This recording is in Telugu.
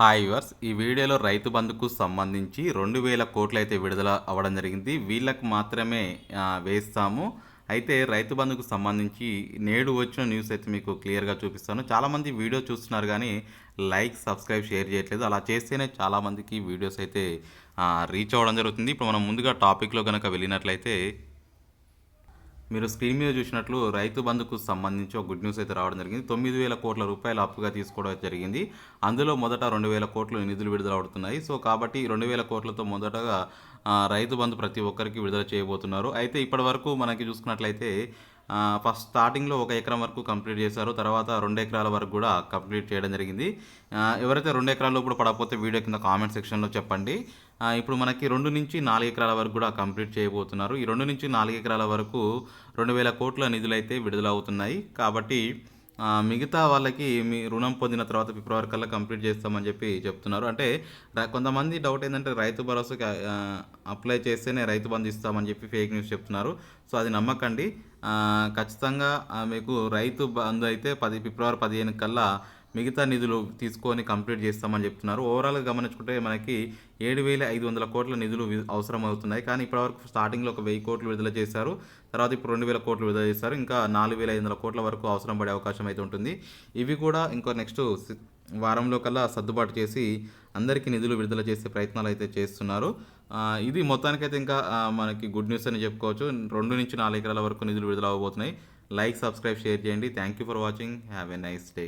హాయ్ వర్స్ ఈ వీడియోలో రైతు బంధుకు సంబంధించి రెండు వేల కోట్లు అయితే విడుదల అవ్వడం జరిగింది. వీళ్ళకు మాత్రమే వేస్తాము. అయితే రైతు బంధుకు సంబంధించి నేడు వచ్చిన న్యూస్ అయితే మీకు క్లియర్గా చూపిస్తాను. చాలామంది వీడియో చూస్తున్నారు కానీ లైక్ సబ్స్క్రైబ్ షేర్ చేయట్లేదు. అలా చేస్తేనే చాలామందికి వీడియోస్ అయితే రీచ్ అవ్వడం జరుగుతుంది. ఇప్పుడు మనం ముందుగా టాపిక్లో కనుక వెళ్ళినట్లయితే మీరు స్క్రీన్ మీద చూసినట్లు రైతు బంధుకు సంబంధించి ఒక గుడ్ న్యూస్ అయితే రావడం జరిగింది. తొమ్మిది వేల కోట్ల రూపాయలు అప్పుగా తీసుకోవడం జరిగింది. అందులో మొదట రెండు వేల కోట్లు నిధులు విడుదల అవుతున్నాయి. సో కాబట్టి రెండు వేల కోట్లతో మొదటగా రైతు బంధు ప్రతి ఒక్కరికి విడుదల చేయబోతున్నారు. అయితే ఇప్పటి వరకు మనకి చూసుకున్నట్లయితే ఫస్ట్ స్టార్టింగ్లో ఒక ఎకరం వరకు కంప్లీట్ చేశారు. తర్వాత రెండు ఎకరాల వరకు కూడా కంప్లీట్ చేయడం జరిగింది. ఎవరైతే రెండు ఎకరాల్లో ఇప్పుడు పడకపోతే వీడియో కింద కామెంట్ సెక్షన్లో చెప్పండి. ఇప్పుడు మనకి రెండు నుంచి నాలుగు ఎకరాల వరకు కూడా కంప్లీట్ చేయబోతున్నారు. ఈ రెండు నుంచి నాలుగు ఎకరాల వరకు రెండు వేల కోట్ల నిధులైతే విడుదల అవుతున్నాయి కాబట్టి మిగతా వాళ్ళకి మీ రుణం పొందిన తర్వాత ఫిబ్రవరి కల్లా కంప్లీట్ చేస్తామని చెప్పి చెప్తున్నారు. అంటే కొంతమంది డౌట్ ఏంటంటే రైతు భరోసాకి అప్లై చేస్తేనే రైతు బంధు ఇస్తామని చెప్పి ఫేక్ న్యూస్ చెప్తున్నారు. సో అది నమ్మకండి. ఖచ్చితంగా మీకు రైతు బంధు అయితే పది ఫిబ్రవరి పదిహేను కల్లా మిగతా నిధులు తీసుకొని కంప్లీట్ చేస్తామని చెప్తున్నారు. ఓవరాల్గా గమనించుకుంటే మనకి ఏడు వేల ఐదు వందల కోట్ల నిధులు అవసరం అవుతున్నాయి కానీ ఇప్పటివరకు స్టార్టింగ్లో ఒక వెయ్యి కోట్లు విడుదల చేశారు. తర్వాత ఇప్పుడు రెండు వేల కోట్లు విడుదల చేశారు. ఇంకా నాలుగు వేల ఐదు వందల కోట్ల వరకు అవసరం పడే అవకాశం అయితే ఉంటుంది. ఇవి కూడా ఇంకో నెక్స్ట్ వారంలో కల్లా సర్దుబాటు చేసి అందరికీ నిధులు విడుదల చేసే ప్రయత్నాలు అయితే చేస్తున్నారు. ఇది మొత్తానికైతే ఇంకా మనకి గుడ్ న్యూస్ అని చెప్పుకోవచ్చు. రెండు నుంచి నాలుగు ఎకరాల వరకు నిధులు విడుదల అవబోతున్నాయి లైక్ సబ్స్క్రైబ్ షేర్ చేయండి. Thank you for watching. Have a nice day.